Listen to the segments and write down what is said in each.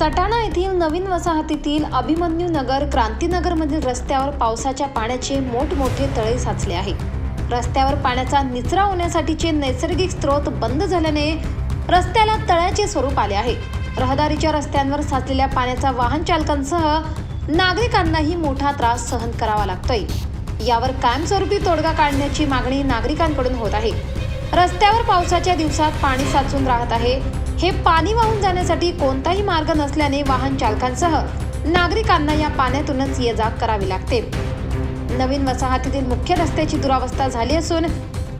सटाणा येथील नवीन वसाहतीतील अभिमन्यू नगर क्रांतीनगरमधील रस्त्यावर पावसाच्या पाण्याचे मोठमोठे तळे साचले आहे. रस्त्यावर पाण्याचा निचरा होण्यासाठीचे नैसर्गिक स्रोत बंद झाल्याने रस्त्याला तळ्याचे स्वरूप आले आहे. रहदारीच्या रस्त्यांवर साचलेल्या पाण्याचा वाहन चालकांसह नागरिकांनाही मोठा त्रास सहन करावा लागतोय. यावर कायमस्वरूपी तोडगा काढण्याची मागणी नागरिकांकडून होत आहे. रस्त्यावर पावसाच्या दिवसात पाणी साचून राहत आहे. हे पाणी वाहून जाण्यासाठी कोणताही मार्ग नसल्याने वाहन चालकांसह नागरिकांना या पाण्यातूनच ये जा करावी लागते. नवीन वसाहतीतील मुख्य रस्त्याची दुरावस्था झाली असून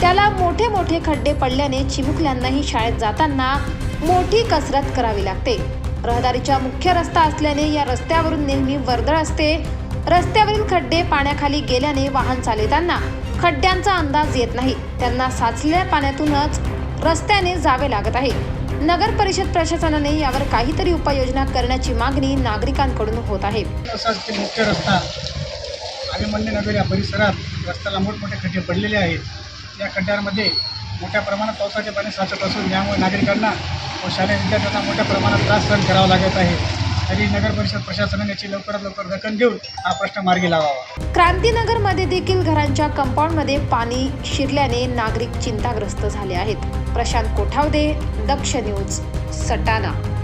त्याला मोठे मोठे खड्डे पडल्याने चिमुकल्यांनाही शाळेत जाताना मोठी कसरत करावी लागते. रहदारीच्या मुख्य रस्ता असल्याने या रस्त्यावरून नेहमी वर्दळ असते. रस्त्यावरील खड्डे पाण्याखाली गेल्याने वाहन चालवताना खड्ड्यांचा अंदाज येत नाही. त्यांना साचलेल्या पाण्यातूनच रस्त्याने जावे लागत आहे. नगर परिषद प्रशासनाने यावर काहीतरी उपाययोजना करण्याची मागणी नागरिकांकडून होत आहे. तसाच मुख्य रस्ता अभिमन्य नगर या परिसरात रस्त्याला मोठमोठे खड्डे पडलेले आहेत. या खड्ड्यांमध्ये मोठ्या प्रमाणात पावसाचे पाणी साचत असून यामुळे नागरिकांना व शालेय विद्यार्थ्यांना मोठ्या प्रमाणात त्रास सहन करावा लागत आहे. तरी नगर परिषद प्रशासनाने याची लवकरात लवकर दखल घेऊन हा प्रश्न मार्गी लावावा. क्रांतीनगरमध्ये देखील घरांच्या कंपाऊंडमध्ये पाणी शिरल्याने नागरिक चिंताग्रस्त झाले आहेत. प्रशांत कोठावदे दक्ष न्यूज सटाणा.